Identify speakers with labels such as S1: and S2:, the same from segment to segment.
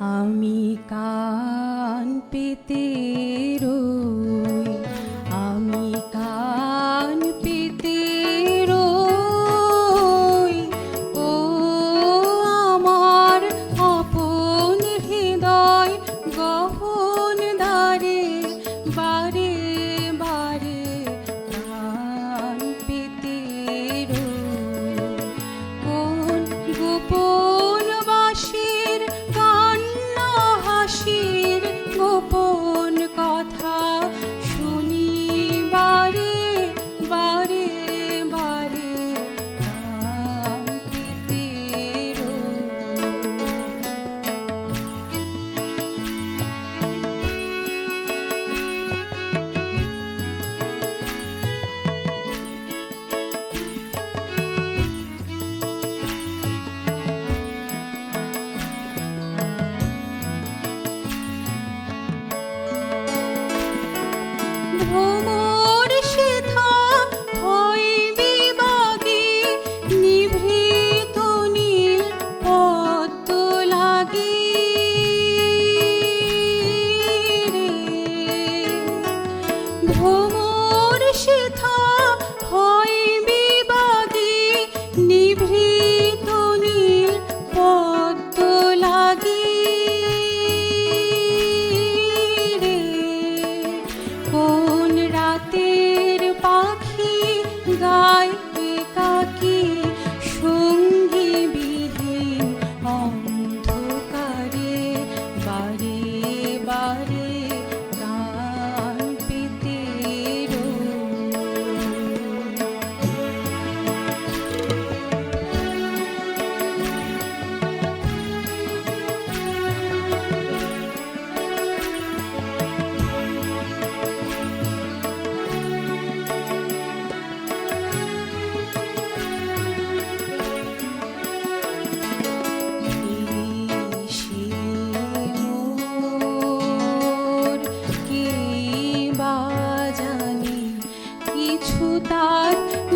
S1: আমি কান পেতে রোজ home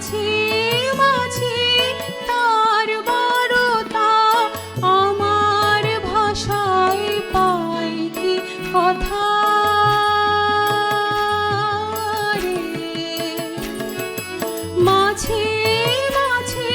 S1: মাঝে মাঝে তার বারতা আমার ভাষায় পাই কি কথা? মাঝে মাঝে